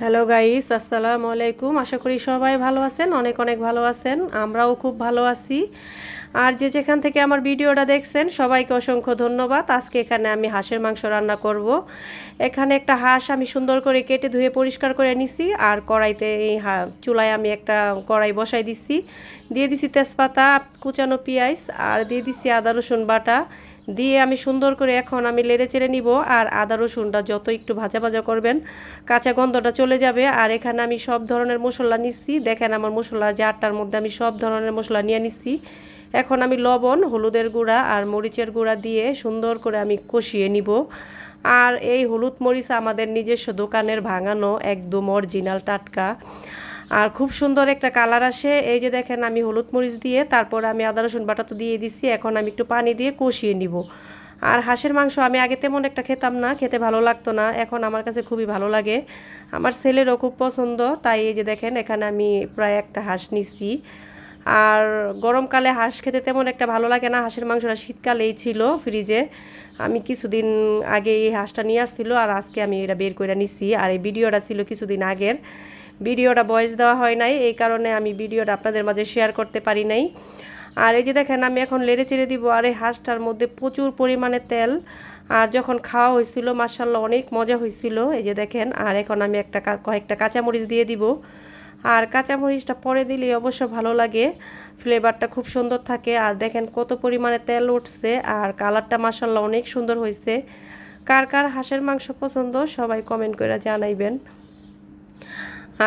Hello guys আসসালামু আলাইকুম আশা করি সবাই ভালো আছেন, অনেক অনেক ভালো আছেন। আমরাও খুব ভালো আছি। আর যে যেখান থেকে আমার ভিডিওটা দেখছেন, সবাইকে অসংখ্য ধন্যবাদ। আজকে এখানে আমি হাঁসের মাংস রান্না করব। এখানে একটা হাঁস আমি সুন্দর করে কেটে ধুয়ে পরিষ্কার করে নিছি, আর কড়াইতে এই চুলায় আমি একটা কড়াই বসাই দিছি। দিয়ে দিছি তেজপাতা, কুচানো পেঁয়াজ, আর দিয়ে দিছি আদা, রসুন বাটা। দিয়ে আমি সুন্দর করে এখন আমি লেড়ে চেড়ে নিব আর আদা রসুনটা যত একটু ভাজা ভাজা করবেন, কাঁচা গন্ধটা চলে যাবে। আর এখানে আমি সব ধরনের মশলা নিচ্ছি। দেখেন আমার মশলা জারটার মধ্যে আমি সব ধরনের মশলা নিয়ে নিচ্ছি। এখন আমি লবণ, হলুদের গুঁড়া আর মরিচের গুঁড়া দিয়ে সুন্দর করে আমি কষিয়ে নিব। আর এই হলুদ মরিচ আমাদের নিজস্ব দোকানের ভাঙানো একদম অরিজিনাল টাটকা। আর খুব সুন্দর একটা কালার আসে। এই যে দেখেন, আমি হলুদ মরিচ দিয়ে, তারপর আমি আদা, রসুন বাটা তো দিয়ে দিছি, এখন আমি একটু পানি দিয়ে কষিয়ে নিব। আর হাঁসের মাংস আমি আগে তেমন একটা খেতাম না, খেতে ভালো লাগতো না, এখন আমার কাছে খুবই ভালো লাগে। আমার ছেলেরও খুব পছন্দ, তাই এই যে দেখেন, এখানে আমি প্রায় একটা হাঁস নিছি। আর গরমকালে হাঁস খেতে তেমন একটা ভালো লাগে না। হাঁসের মাংসটা শীতকালেই ছিল ফ্রিজে আমি কিছুদিন আগে এই হাঁসটা নিয়ে আসছিল আর আজকে আমি এটা বের করে নিছি। আর এই ভিডিওটা ছিল কিছুদিন আগের। ভিডিওটা ভয়েস দেওয়া হয় নাই, এই কারণে আমি ভিডিওটা আপনাদের মাঝে শেয়ার করতে পারি নাই। আর এই যে দেখেন, আমি এখন লেড়ে চেড়ে দিব। আর এই হাঁসটার মধ্যে প্রচুর পরিমাণে তেল। আর যখন খাওয়া হয়েছিল মার্শাল্লাহ অনেক মজা হয়েছিল। এই যে দেখেন, আর এখন আমি একটা কয়েকটা কাঁচামরিচ দিয়ে দিব। আর কাঁচামরিচটা পরে দিলে অবশ্য ভালো লাগে। ফ্লেভারটা খুব সুন্দর থাকে। আর দেখেন কত পরিমাণে তেল উঠছে আর কালারটা মার্শাল্লাহ অনেক সুন্দর হয়েছে। কার কার হাঁসের মাংস পছন্দ সবাই কমেন্ট করে জানাইবেন।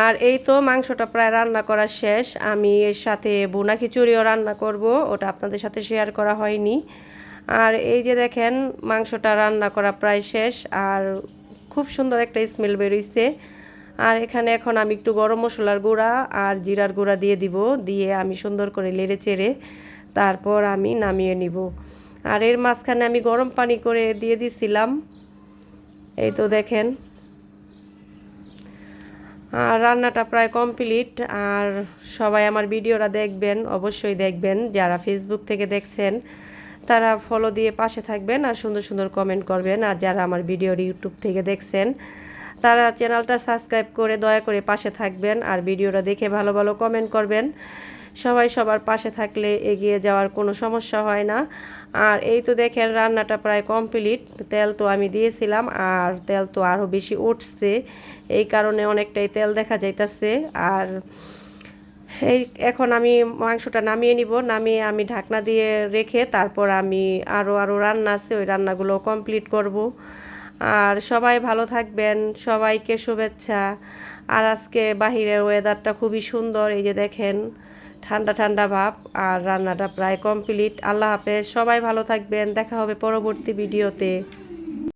আর এই তো মাংসটা প্রায় রান্না করা শেষ। আমি এর সাথে বোনা খিচুড়িও রান্না করব, ওটা আপনাদের সাথে শেয়ার করা হয়নি। আর এই যে দেখেন মাংসটা রান্না করা প্রায় শেষ, আর খুব সুন্দর একটা স্মেল বেরোইছে আর এখানে এখন আমি একটু গরম মশলার গুঁড়া আর জিরার গুঁড়া দিয়ে দিব, দিয়ে আমি সুন্দর করে লেড়ে চেড়ে তারপর আমি নামিয়ে নিব। আর এর মাঝখানে আমি গরম পানি করে দিয়ে দিছিলাম। এই তো দেখেন। আর রান্নাটা প্রায় কমপ্লিট। আর সবাই আমার ভিডিওটা দেখবেন, অবশ্যই দেখবেন। যারা ফেসবুক থেকে দেখছেন, তারা ফলো দিয়ে পাশে থাকবেন আর সুন্দর সুন্দর কমেন্ট করবেন। আর যারা আমার ভিডিওর ইউটিউব থেকে দেখছেন তারা চ্যানেলটা সাবস্ক্রাইব করে দয়া করে পাশে থাকবেন আর ভিডিওটা দেখে ভালো ভালো কমেন্ট করবেন। সবাই সবার পাশে থাকলে এগিয়ে যাওয়ার কোনো সমস্যা হয় না। আর এই তো দেখেন রান্নাটা প্রায় কমপ্লিট। তেল তো আমি দিয়েছিলাম আর তেল তো আরও বেশি উঠছে। এই কারণে অনেকটাই তেল দেখা যাইতাছে। আর এই এখন আমি মাংসটা নামিয়ে নিব। নামিয়ে আমি ঢাকনা দিয়ে রেখে তারপর আমি আরও আরও রান্না আছে, ওই রান্নাগুলো কমপ্লিট করব। আর সবাই ভালো থাকবেন, সবাইকে শুভেচ্ছা। আর আজকে বাহিরের ওয়েদারটা খুবই সুন্দর, এই যে দেখেন, ঠান্ডা ঠান্ডা ভাব আর রান্নাটা প্রায় কমপ্লিট আল্লাহ হাফেজ, সবাই ভালো থাকবেন, দেখা হবে পরবর্তী ভিডিওতে